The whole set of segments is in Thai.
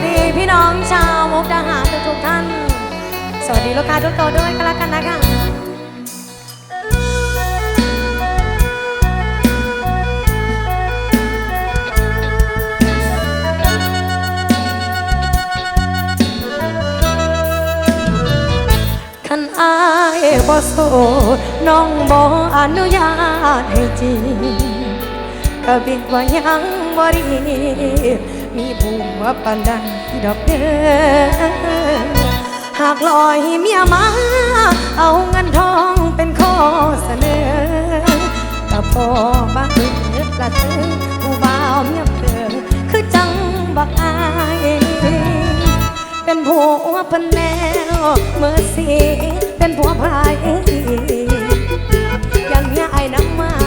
วัสดีพี่น้องชาวมุกดาหารทุกท่าน สวัสดีลูกค้าทุกโต๊ะด้วยกันละกันนะคะขันอายบ่โสดน้องบ่อนุญาตให้จีกะบิดว่ายังบ่รี มีผัว่าปันดันที่ดอกเด้อหากลอยเมียมา เอาเงินทองเป็นข้อเสนอกับพอบ้าเพื่อละเธอผู้บ่าวเมียเธอคือจังบักอายเป็นผัวเป็นแนวเมื่อสีเป็นผัวพายยังเมียไอ้น้ำมา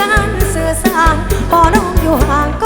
การสื่อสารพอน้องอยู่ห่างก็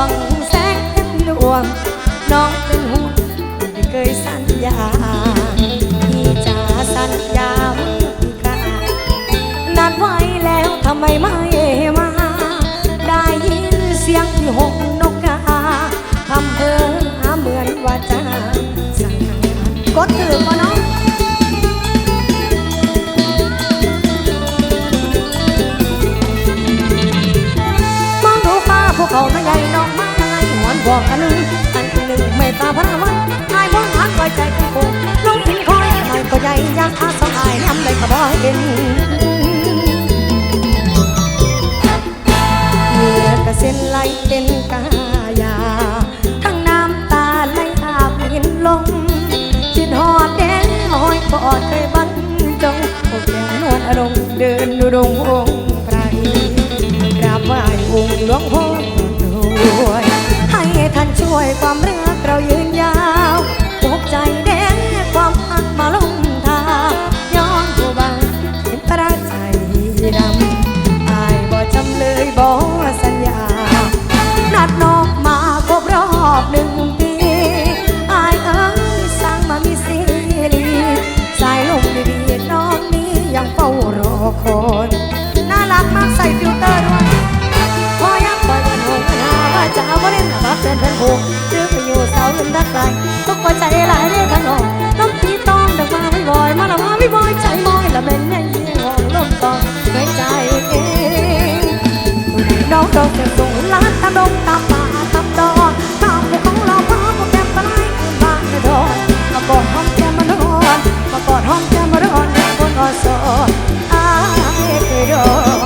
องแสงดวง น้องเป็นห่วงที่เคยสัญญาพี่จะสัญญาเมื่อกานัดไว้แล้วทำไมไม่ บอกกันนึงอันหนึ่งเมตตาพระมันอายมองหาคอยใจกูคงลงทิ้งคอยคอยก็ใหญ่ยากอาสหายทำได้ก็บ่ให้เป็นเมื่อกระเซ็นไหลเป็นกายา ทั้งน้ำตาไหลอาบหินลงจิตหอดแดงหอยกอดเคยบันจงอกแดงนวลอารมณ์เดินดูดงองค์ไพรกราบไหว้องค์หลวงพ่อ วยความรักเราอยู่ 아에 들어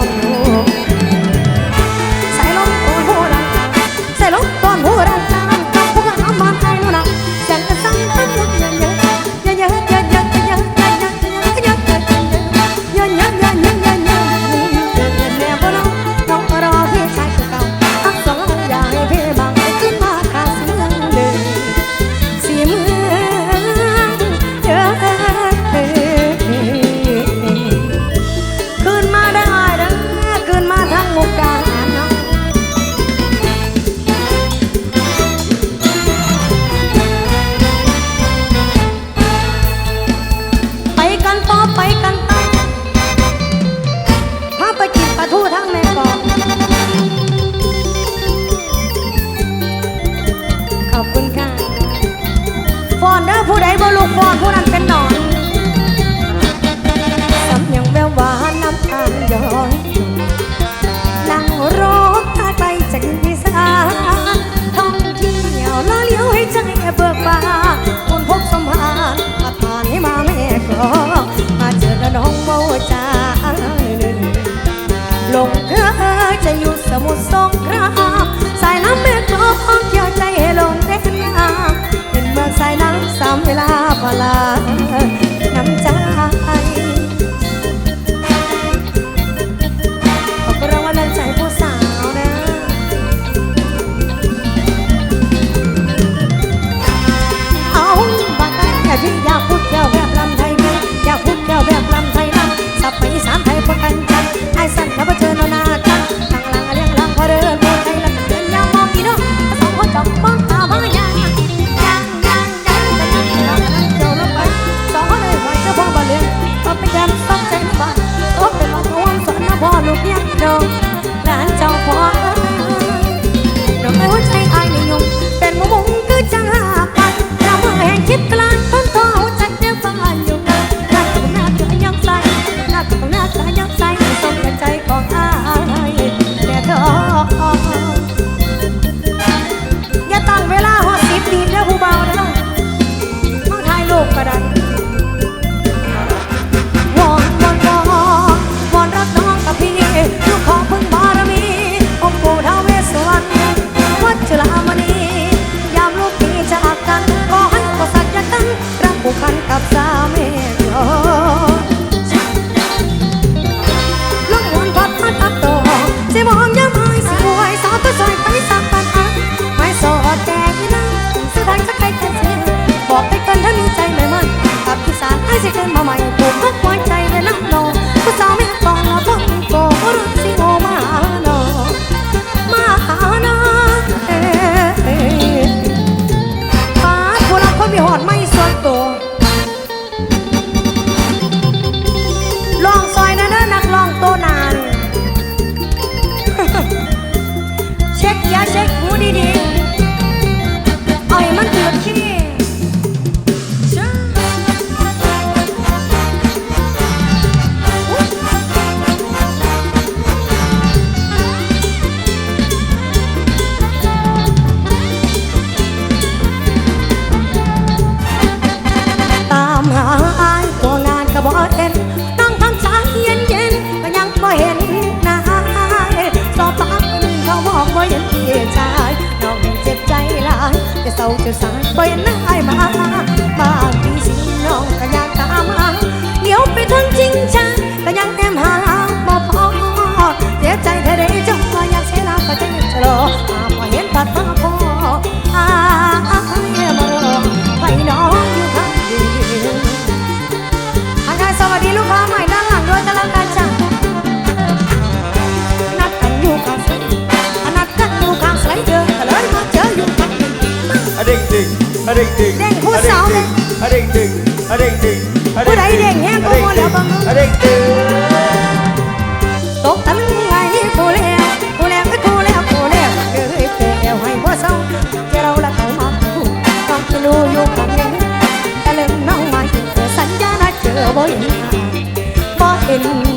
ดบ่ลูกฟอนผู้นั้นเป็นหนอนสำยังแววหวานน้ำตาลย้อยนั่งรถทางไกลจากอีสานท่องเที่ยวล้อเลี้ยวให้ใจเบิกบานคุณพบสมภารมาผ่านให้มาแม่กลองมาเจอแล้วน้องโมจาลงเธอจะอยู่สมุทรสงครามสายน้ำแม่กลองเกี่ยวใจให้ลงเด่นงามเห็นเมืองสายน้ำสามเวลา พ เด้งดึงเด้งคู่สองเด้งดึงเด้งดึงผู้ใดเด้งแห้งก็โมแล้วบังเด้งดึงตกตะลึงไงกูแล้วกูแล้วก็กูแล้วกูแล้วเกิดเปลวให้บ่เศร้าเจ้าละเขามาคู่ต้องรู้อยู่กันนี้ตะลึงน้องมาเจอสัญญาณเจอบ่เห็นบ่เห็น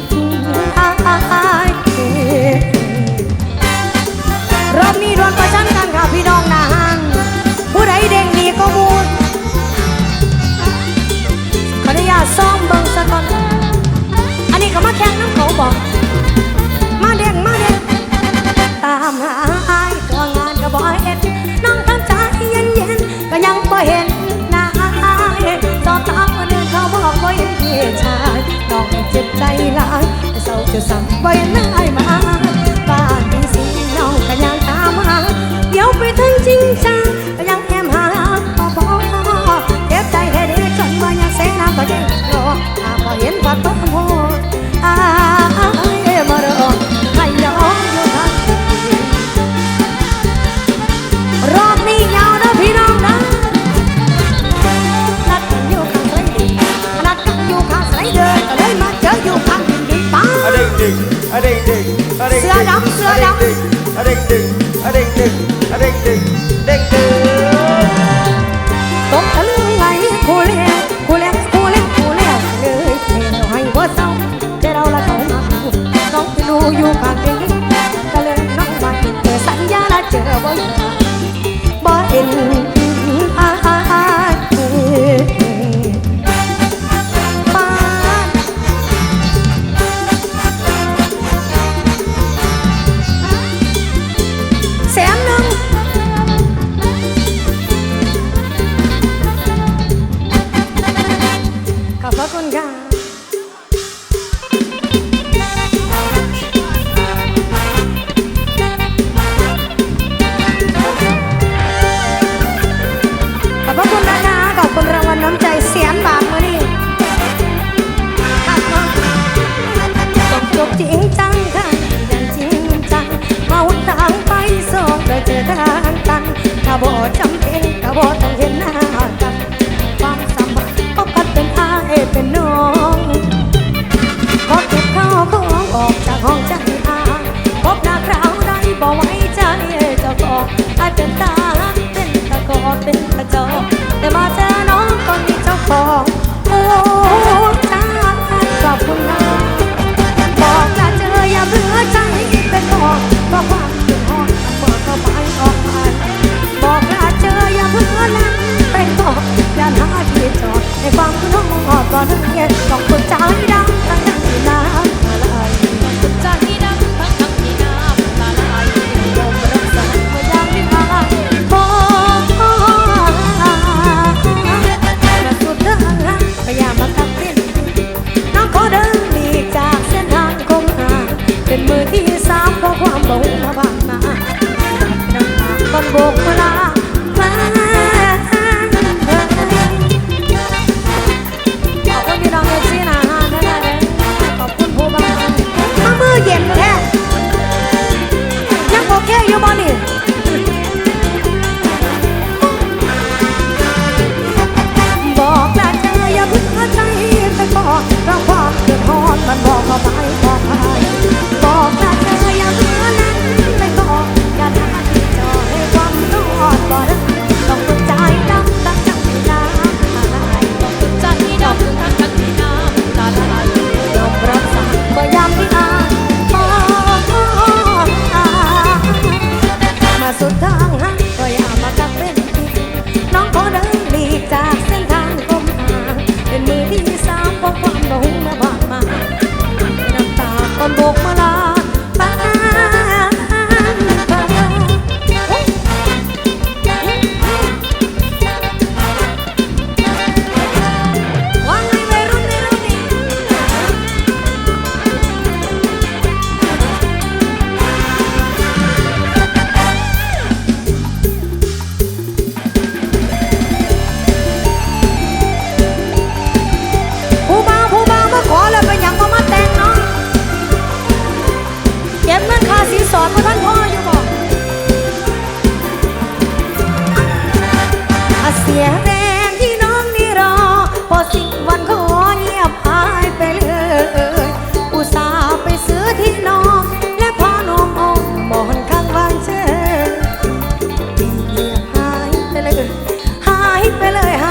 ายไปเลยฮะ